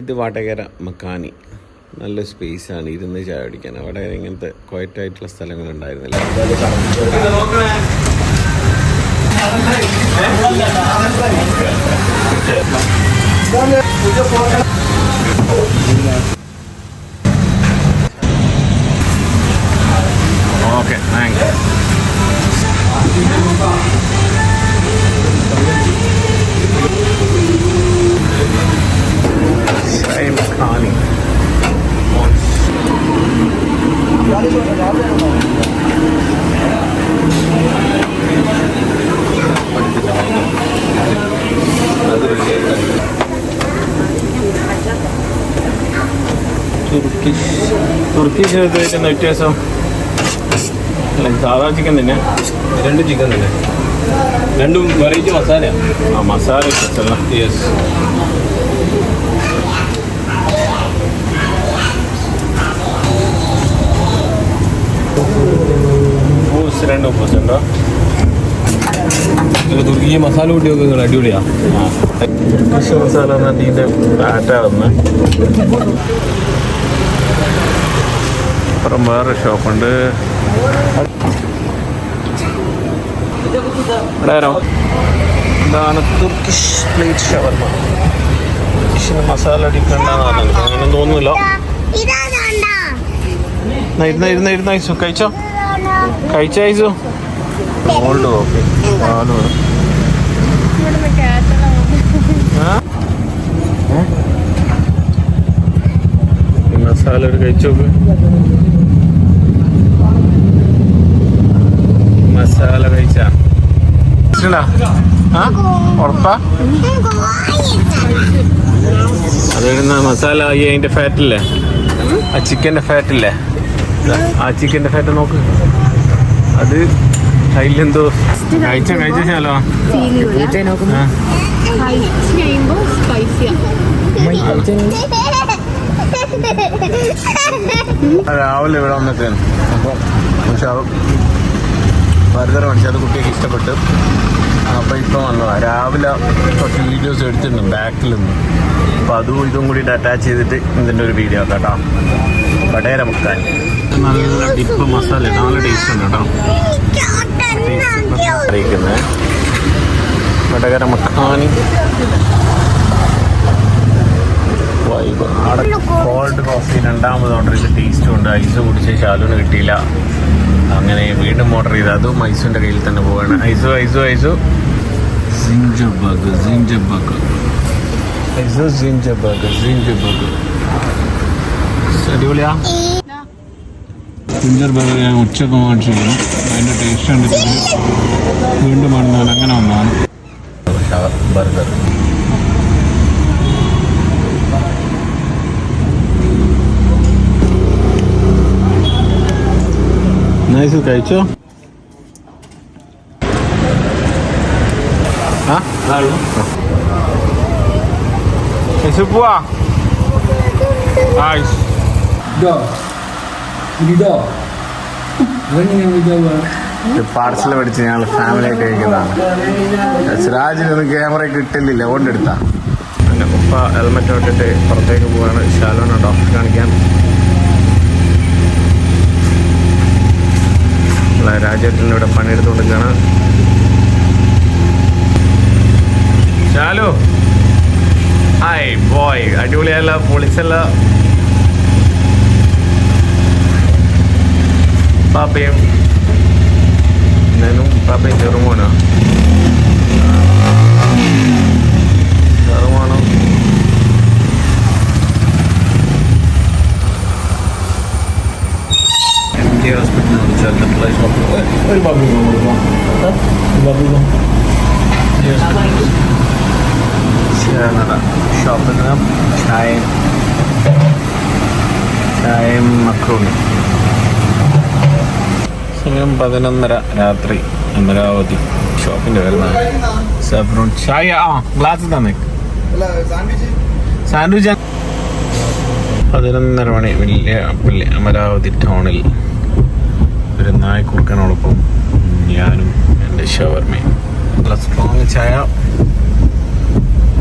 ഇത് വടകര മക്കാനി. നല്ല സ്പേസാണ് ഇരുന്ന് ചായ കുടിക്കാൻ. അവിടെ ഇങ്ങനത്തെ ക്വയറ്റായിട്ടുള്ള സ്ഥലങ്ങൾ ഉണ്ടായിരുന്നില്ല തുർക്കിഷ് തുർക്കിഷ് കഴിക്കുന്ന വ്യത്യാസം. അല്ല സാധാ ചിക്കൻ തന്നെ. രണ്ട് ചിക്കൻ തന്നെ. രണ്ടും വെറൈറ്റി മസാലയാണ് ആ മസാല വ്യത്യാസമല്ല യെസ് രണ്ട് പൂസ് ഉണ്ടോ? തുർക്കി മസാല കൂട്ടി വെക്കുന്നത് അടിപൊളിയാ. ആ. തുർക്കിഷ് മസാല വന്ന് അപ്പുറം വേറെ ഷോപ്പുണ്ട്. ഇതാണ് തുർക്കിഷ് പ്ലേറ്റ് ഷവർമ. തുർക്കിഷിന് മസാല പറഞ്ഞത് അങ്ങനെ തോന്നുന്നില്ല. എന്നാ ഇരുന്ന ഇരുന്ന ഇരുന്ന ഐസു കഴിച്ചോ? കഴിച്ച ഐസു? ഗോൾഡ് ഓക്കെ പാൽ വേണം ആ? ഏ? ഈ മസാല ഒരു കഴിച്ചു നോക്ക് മസാല കഴിച്ചാണ് ഉറപ്പാ? അതിടുന്ന മസാല ഈ അതിന്റെ ഫാറ്റില്ലേ ആ ചിക്കന്റെ ഫാറ്റില്ലേ ആ ചിക്കന്റെ ഫാറ്റ് നോക്ക്. അത് അതിലെന്തോ കഴിച്ച കഴിച്ചാലോ രാവിലെ ഇവിടെ വന്നിട്ടാണ് അപ്പം പക്ഷെ ബർഗർ മേടിച്ചു അത് കുട്ടിയൊക്കെ ഇഷ്ടപ്പെട്ടു. അപ്പോൾ ഇപ്പം വന്നതാണ് രാവിലെ കുറച്ച് വീഡിയോസ് എടുത്തിട്ടുണ്ട് ബാക്കിൽ നിന്ന്. അപ്പോൾ അതും ഇതും കൂടി അറ്റാച്ച് ചെയ്തിട്ട് ഇതിന്റെ ഒരു വീഡിയോ ആക്കാം കേട്ടോ വടേര മുക്കാൻ. നല്ല ഡിപ്പ് മസാല നല്ല ടേസ്റ്റ് ഉണ്ട് കേട്ടോ അറിയിക്കുന്നത് വടകര മക്കാനി. വൈബ്. അവിടെ കോൾഡ് കോഫി രണ്ടാമത് ഓർഡർ ചെയ്ത് ടേസ്റ്റും ഉണ്ട്. ഐസ് കുടിച്ച് ശാലുവിന് കിട്ടിയില്ല. അങ്ങനെ വീണ്ടും ഓർഡർ ചെയ്ത്. അതും ഐസുവിന്റെ കയ്യിൽ തന്നെ പോവാണ്. ഐസു ഐസു ഐസു. സിഞ്ചബഗ് സിഞ്ചബഗ് ഐസു സിഞ്ചബഗ് സിഞ്ചബഗ് അടിപൊളിയാ. സിഞ്ചർ ബർഗർ ഞാൻ ഉച്ചയ്ക്ക് മേടിച്ചിരുന്നു അതിന്റെ ടേസ്റ്റ് കണ്ടിട്ട് വീണ്ടും വന്നാൽ അങ്ങനെ വന്നതാണ്. ബർഗർ. നൈസ് കഴിച്ചോ? ആ? ഐസ് പോവാ. ഐസ് ഇതോ ഇതോ അതെങ്ങനെയാണ് ഇതാവുക പാർസൽ പഠിച്ച് ഞങ്ങൾ ഫാമിലി ആയിട്ട് കഴിക്കുന്നതാണ്. സിറാജിനൊന്നും ക്യാമറ കിട്ടില്ല കൊണ്ടെടുത്താ എന്റെ ഉപ്പ ഹെൽമെറ്റ് ഇട്ടിട്ട് പുറത്തേക്ക് പോവാണ്. ശാലോനെ ഡോക്ടർ കാണിക്കാൻ നമ്മളെ രാജേട്ടന്റെ ഇവിടെ പണിയെടുത്ത് കൊടുക്കുകയാണ് ശാലു. ഹായ് ബോയ് അടിപൊളിയല്ല പൊളിച്ചല്ല. പാപ്പയും. പാപ്പയും ചെറുമോനാ. ഒരു ബാബു ബാബു ഷോപ്പിൽ നിന്ന് ചായയും ചായയും മക്രോണി. സമയം പതിനൊന്നര രാത്രി അമരാവതി. ഷോപ്പിന്റെ വരുന്നതാണ് സഫ്രോൺ ചായ ആ ഗ്ലാസ് തന്നെ. സാൻഡ്വിച്ച്? പതിനൊന്നര മണി വലിയ അമരാവതി ടൗണിൽ ഒരു കുറുക്കനോടൊപ്പം ഞാനും എന്റെ ഷവർമയും. നല്ല സ്ട്രോങ് ചായ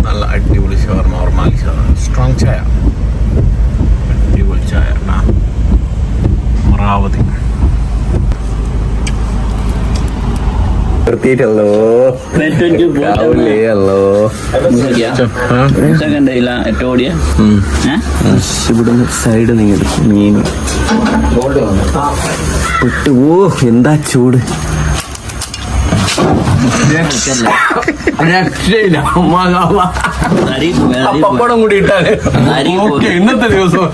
നല്ല അടിപൊളി ഷവർമ ഓർമാലി ഷവർമ സ്ട്രോങ് ചായ അടിപൊളി ചായ ട്ടാ. അമറാവതി നിർത്തിയിട്ടല്ലോ അല്ലോ സെക്കൻഡ് ഇല്ല എട്ടോടിയ ഇവിടുന്ന് സൈഡ് നീ എടുക്കും മീൻ. പെട്ടു. ഓ എന്താ ചൂട്? രക്ഷയില്ല. പപ്പടം കൂടി ഇട്ടാൽ. ഇന്നത്തെ ദിവസം